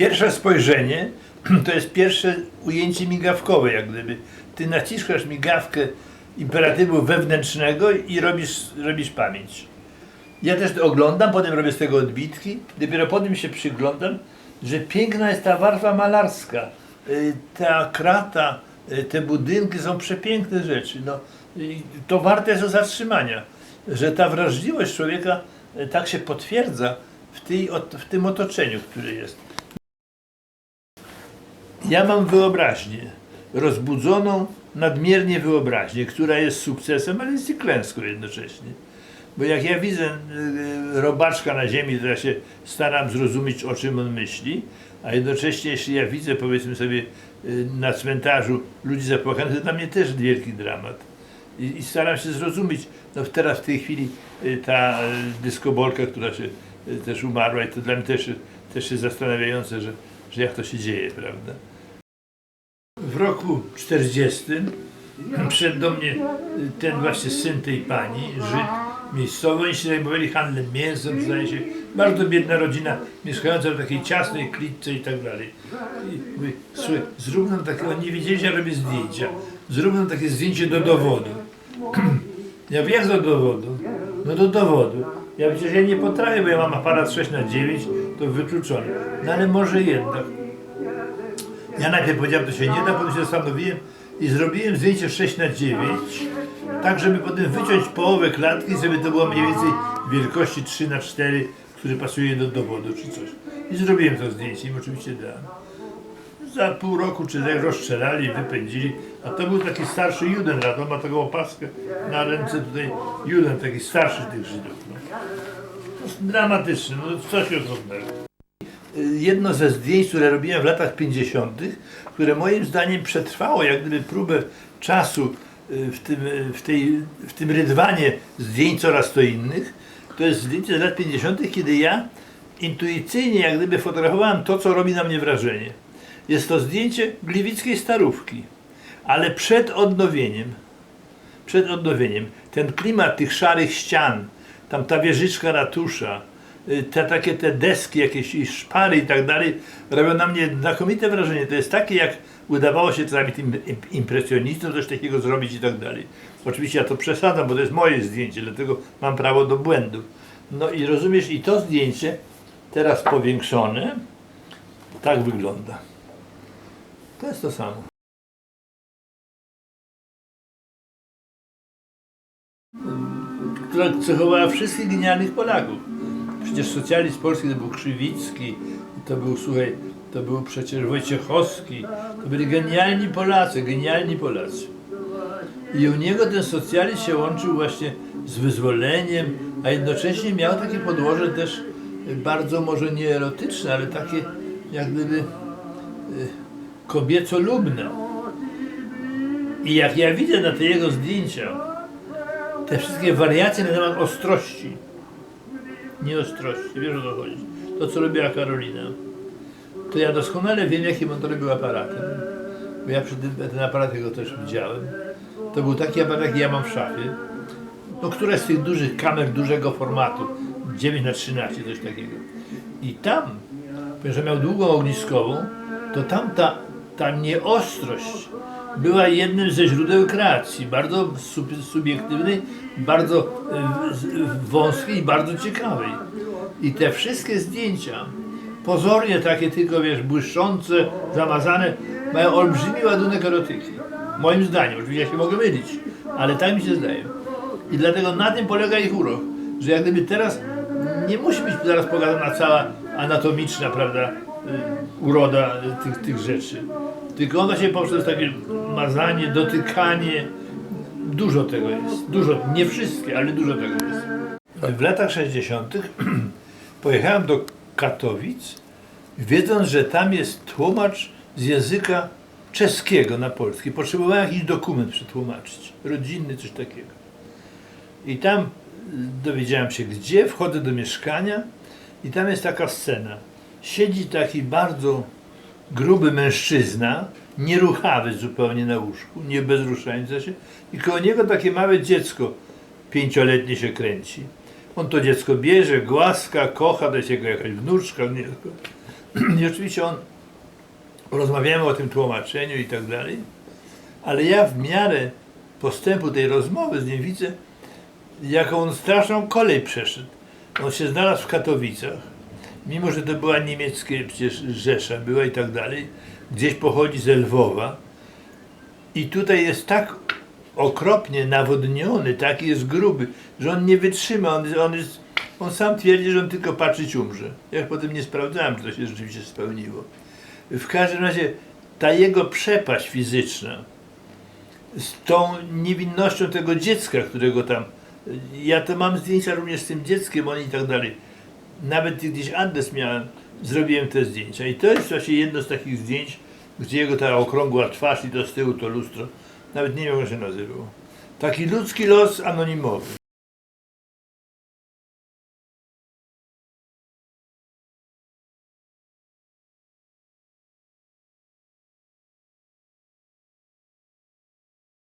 Pierwsze spojrzenie to jest pierwsze ujęcie migawkowe, jak gdyby. Ty naciskasz migawkę imperatywu wewnętrznego i robisz, robisz pamięć. Ja też to oglądam, potem robię z tego odbitki, dopiero potem się przyglądam, że piękna jest ta warstwa malarska. Y, Ta krata, y, te budynki są przepiękne rzeczy. No, i to warte jest do zatrzymania, że ta wrażliwość człowieka y, tak się potwierdza w, tej, w tym otoczeniu, które jest. Ja mam wyobraźnię, rozbudzoną nadmiernie wyobraźnię, która jest sukcesem, ale jest i klęską jednocześnie. Bo jak ja widzę y, robaczka na ziemi, to ja się staram zrozumieć, o czym on myśli, a jednocześnie, jeśli ja widzę, powiedzmy sobie, y, na cmentarzu ludzi zapłakanych, to dla mnie też wielki dramat. I, i staram się zrozumieć, no teraz w tej chwili y, ta y, dyskobolka, która się y, też umarła, i to dla mnie też, też jest zastanawiające, że, że jak to się dzieje, prawda? Roku 40 przyszedł do mnie ten właśnie syn tej pani, Żyd miejscowy, oni się zajmowali handlem mięsem, zdaje się, bardzo biedna rodzina, mieszkająca w takiej ciasnej klitce i tak dalej. I mówi, słuchaj, zrób nam takie, oni nie wiedzieli, że robię zdjęcia, zrób nam takie zdjęcie do dowodu. Ja wiem, do dowodu? No do dowodu. Ja przecież ja nie potrafię, bo ja mam aparat 6 na 9 to wykluczone. No ale może jednak. Ja najpierw powiedziałem, to się nie da, potem się zastanowiłem i zrobiłem zdjęcie 6 na 9 tak żeby potem wyciąć połowę klatki, żeby to było mniej więcej wielkości 3 na 4 które pasuje do dowodu czy coś. I zrobiłem to zdjęcie, im oczywiście dałem. Za pół roku czy tak rozstrzelali, wypędzili, a to był taki starszy Judenrat, on ma taką opaskę na ręce tutaj, Juden, taki starszy tych Żydów. No. To jest dramatyczne, no coś osobnego jedno ze zdjęć, które robiłem w latach 50., które moim zdaniem przetrwało jak gdyby próbę czasu y, w tym, y, w tej, w tym rydwanie zdjęć coraz to innych, to jest zdjęcie z lat 50., kiedy ja intuicyjnie jak gdyby fotografowałem to, co robi na mnie wrażenie. Jest to zdjęcie gliwickiej starówki, ale przed odnowieniem przed odnowieniem. Ten klimat tych szarych ścian, tam ta wieżyczka ratusza, y, te takie te deski, jakieś i szpary i tak dalej, robią na mnie znakomite wrażenie. To jest takie, jak udawało się czasami tym im- impresjonistom coś takiego zrobić i tak dalej. Oczywiście ja to przesadzam, bo to jest moje zdjęcie, dlatego mam prawo do błędów. No i rozumiesz, i to zdjęcie, teraz powiększone, tak wygląda. To jest to samo. która cechowała wszystkich genialnych Polaków. Przecież socjalizm polski to był Krzywicki, to był, słuchaj, to był przecież Wojciechowski, to byli genialni Polacy, genialni Polacy. I u niego ten socjalizm się łączył właśnie z wyzwoleniem, a jednocześnie miał takie podłoże też bardzo może nie erotyczne, ale takie jak gdyby y, kobieco-lubne. I jak ja widzę na te jego zdjęcia, te wszystkie wariacje na temat ostrości. Nie ostrości, wiesz o co chodzi. To, co robiła Karolina. To ja doskonale wiem, jakim on to robił aparatem. Bo ja przy tym ten aparat jego też widziałem. To był taki aparat, jaki ja mam w szafie. No, które z tych dużych kamer dużego formatu, 9 na 13 coś takiego. I tam, ponieważ miał długą ogniskową, to tam ta, ta nieostrość była jednym ze źródeł kreacji, bardzo sub- subiektywnej, bardzo e, z- wąskiej i bardzo ciekawej. I te wszystkie zdjęcia, pozornie takie tylko, wiesz, błyszczące, zamazane, mają olbrzymi ładunek erotyki. Moim zdaniem, oczywiście ja się mogę mylić, ale tak mi się zdaje. I dlatego na tym polega ich urok, że jak gdyby teraz nie musi być zaraz pokazana cała anatomiczna, prawda, y, uroda tych, tych rzeczy. Tylko ona się poprzez takie mazanie, dotykanie, dużo tego jest. Dużo, nie wszystkie, ale dużo tego jest. W latach 60. pojechałem do Katowic, wiedząc, że tam jest tłumacz z języka czeskiego na polski. Potrzebowałem jakiś dokument przetłumaczyć, rodzinny, coś takiego. I tam dowiedziałem się gdzie, wchodzę do mieszkania i tam jest taka scena. Siedzi taki bardzo gruby mężczyzna, nieruchawy zupełnie na łóżku, nie bezruszający się i koło niego takie małe dziecko pięcioletnie się kręci. On to dziecko bierze, głaska, kocha, to jest jego jakaś wnuczka. Nie, I oczywiście on, rozmawiamy o tym tłumaczeniu i tak dalej, ale ja w miarę postępu tej rozmowy z nim widzę, jaką on straszną kolej przeszedł. On się znalazł w Katowicach, mimo że to była niemieckie przecież Rzesza była i tak dalej, gdzieś pochodzi z Lwowa i tutaj jest tak okropnie nawodniony, taki jest gruby, że on nie wytrzyma, on, on, jest, on sam twierdzi, że on tylko patrzeć umrze. Ja potem nie sprawdzałem, czy to się rzeczywiście spełniło. W każdym razie ta jego przepaść fizyczna z tą niewinnością tego dziecka, którego tam. Ja to mam zdjęcia również z tym dzieckiem, on i tak dalej. Nawet gdzieś Andes miałem, zrobiłem te zdjęcia. I to jest właśnie jedno z takich zdjęć, gdzie jego ta okrągła twarz i to z tyłu to lustro. Nawet nie wiem, jak się nazywał. Taki ludzki los anonimowy.